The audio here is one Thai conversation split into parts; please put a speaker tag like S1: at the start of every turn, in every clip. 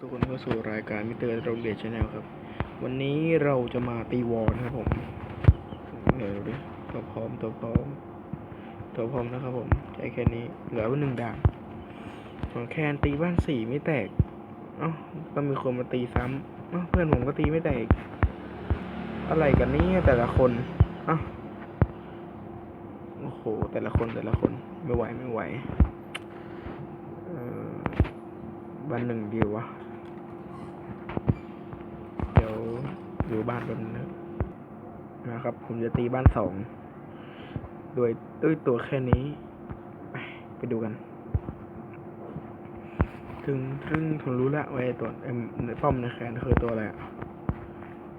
S1: ทุกคนเข้าสู่รายการมิเตอร์โรงเรียนชาแนลครับ วันนี้เราจะมาตีวอลนะครับผมเดี๋ยวดูดิตัวพร้อมตัวพร้อมตัวพร้อมนะครับผมใช้แค่นี้เหลือไว้หนึ่งดานของแคนตีบ้านสี่ไม่แตกเอ้าก็มีคนมาตีซ้ำเอ้าเพื่อนผมก็ตีไม่แตก อะไรกันนี่แต่ละคนเอ้าโอ้โหแต่ละคนแต่ละคนไม่ไหวไม่ไหวเออบ้านหนึ่งดีวะ เดี๋ยว อยู่บ้านแป๊บนนะครับนะครับ ผมจะตีบ้านสองโดยด้วยตัวแค่นี้ ไปดูกัน ถึงซึ่งผมรู้ละว่าไอ้ตัวไอ้ในป้อมในแขนคือตัวอะไร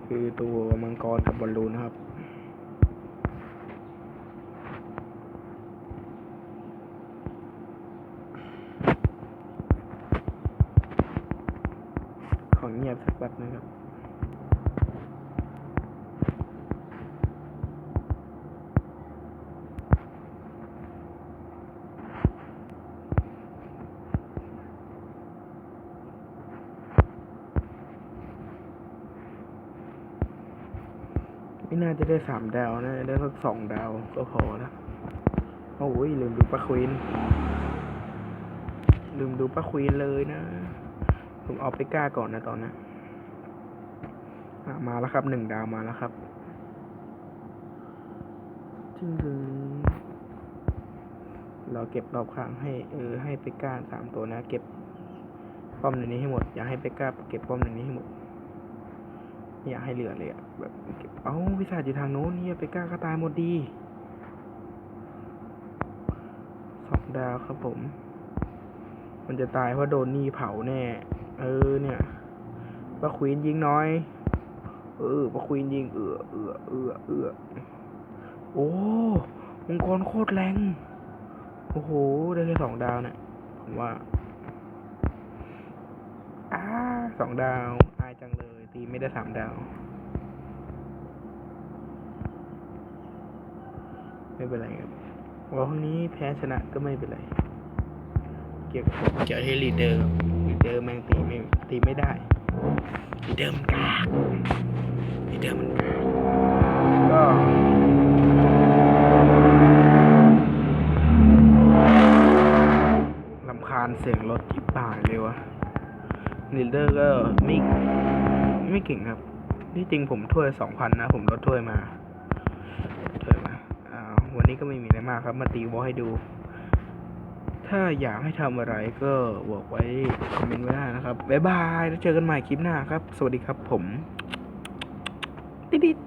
S1: คือตัวมังกรกับบอลลูนนะครับของเงียบสักแป๊บนะครับ ไม่น่าจะได้สามดาวนะ ได้สักสองดาวก็พอแล้วโอ้ยลืมดูป้าควีนลืมดูป้าควีนเลยนะ ผมเอาไปก้าก่อนนะตอนนั้นอะมาแล้วครับหนึ่งดาวมาแล้วครับจึงถึงเราเก็บรอบข้างให้เออให้ไปก้าสามตัวนะ เก็บป้อมในนี้ให้หมด อย่าให้ไปก้าเก็บป้อมในนี้ให้หมด อยากให้เหลือเลยอะแบบเอ้าพิศาจอยู่ทางโน้นเนี่ยไปกล้าก็ตายหมดดีสองดาวครับผม มันจะตายเพราะโดนนี่เผาแน่ เออเนี่ยป้าควีนยิงน้อย เออป้าควีนยิงเอือเอือเอือเอือโอ้มังกรโคตรแรง โอ้โห ได้แค่สองดาวเนี่ยผมว่า อ้าสองดาว อายจังเลย ตีไม่ได้สามดาวไม่เป็นไรครับวันพรุ่งนี้แพ้ชนะก็ไม่เป็นไร เกี่ยวกับเกี่ยวที่ลีดเดอร์ลีดเดอร์แม่งตีไม่ตีไม่ได้ลีดเดอร์มันกากลีดเดอร์มันกากก็ลำคาญเสียงรถที่ป่ายเลยวะลีดเดอร์ก็ไม่ ไม่เก่งครับ ที่จริงผมถ้วยสองพันนะ ผมลดถ้วยมาถ้วยมาอ่าวันนี้ก็ไม่มีอะไรมากครับ มาตีวอลให้ดู ถ้าอยากให้ทำอะไรก็บอกไว้คอมเมนต์ไว้ได้นะครับ บ๊ายบาย แล้วเจอกันใหม่คลิปหน้าครับ สวัสดีครับผม ติ๊ด